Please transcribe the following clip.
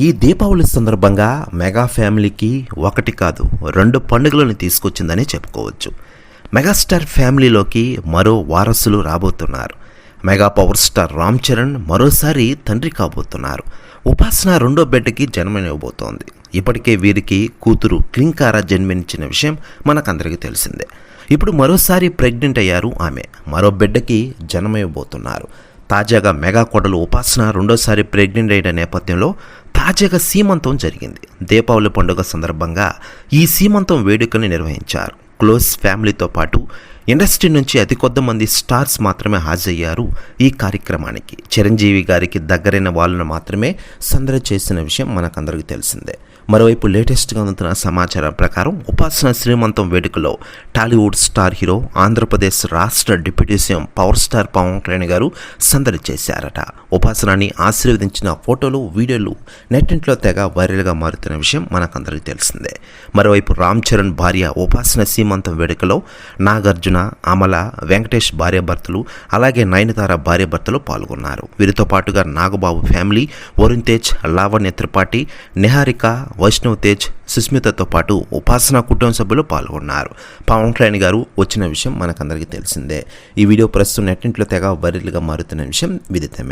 ఈ దీపావళి సందర్భంగా మెగా ఫ్యామిలీకి ఒకటి కాదు రెండు పండుగలను తీసుకొచ్చిందని చెప్పుకోవచ్చు. మెగాస్టార్ ఫ్యామిలీలోకి మరో వారసులు రాబోతున్నారు. Mega power star Ram Charan మరోసారి తండ్రి కాబోతున్నారు. ఉపాసన రెండో బిడ్డకి జన్మనివ్వబోతోంది. ఇప్పటికే వీరికి కూతురు క్లింకారా జన్మించిన విషయం మనకందరికీ తెలిసిందే. ఇప్పుడు మరోసారి ప్రెగ్నెంట్ అయ్యారు ఆమె. మరో బిడ్డకి జన్మయివ్వబోతున్నారు తాజాగా మెగా కోడలు ఉపాసన రెండోసారి ప్రెగ్నెంట్ అయిన నేపథ్యంలో తాజాగా సీమంతం జరిగింది. దీపావళి పండుగ సందర్భంగా ఈ సీమంతం వేడుకని నిర్వహించారు. క్లోజ్ ఫ్యామిలీతో పాటు ఇండస్ట్రీ నుంచి అతి కొద్ది మంది స్టార్స్ మాత్రమే హాజరయ్యారు ఈ కార్యక్రమానికి. చిరంజీవి గారికి దగ్గరైన వాళ్ళను మాత్రమే సందడి చేసిన విషయం మనకందరికీ తెలిసిందే. మరోవైపు లేటెస్ట్గా అందుతున్న సమాచారం ప్రకారం ఉపాసన శ్రీమంతం వేడుకలో టాలీవుడ్ స్టార్ హీరో ఆంధ్రప్రదేశ్ రాష్ట్ర deputy CM power star Pawan Kalyan garu సందడి చేశారట. ఉపాసనని ఆశీర్వదించిన ఫోటోలు వీడియోలు నెట్టింట్లో తెగ వైరల్గా మారుతున్న విషయం మనకందరికీ తెలిసిందే. మరోవైపు రామ్ చరణ్ భార్య ఉపాసన సీమంతం వేడుకలో నాగార్జున అమల వెంకటేష్ భార్యాభర్తలు అలాగే నయనతార భార్యాభర్తలు పాల్గొన్నారు. వీరితో పాటుగా నాగబాబు ఫ్యామిలీ వరుణ్ తేజ్ లావణ్య త్రిపాఠి నిహారిక వైష్ణవ్ తేజ్ సుస్మితతో పాటు ఉపాసన కుటుంబ సభ్యులు పాల్గొన్నారు. పవన్ కళ్యాణ్ గారు వచ్చిన విషయం మనకందరికీ తెలిసిందే. ఈ వీడియో ప్రస్తుతం నెట్టింట్లో తెగ వైరల్గా మారుతున్న విషయం విదితమే.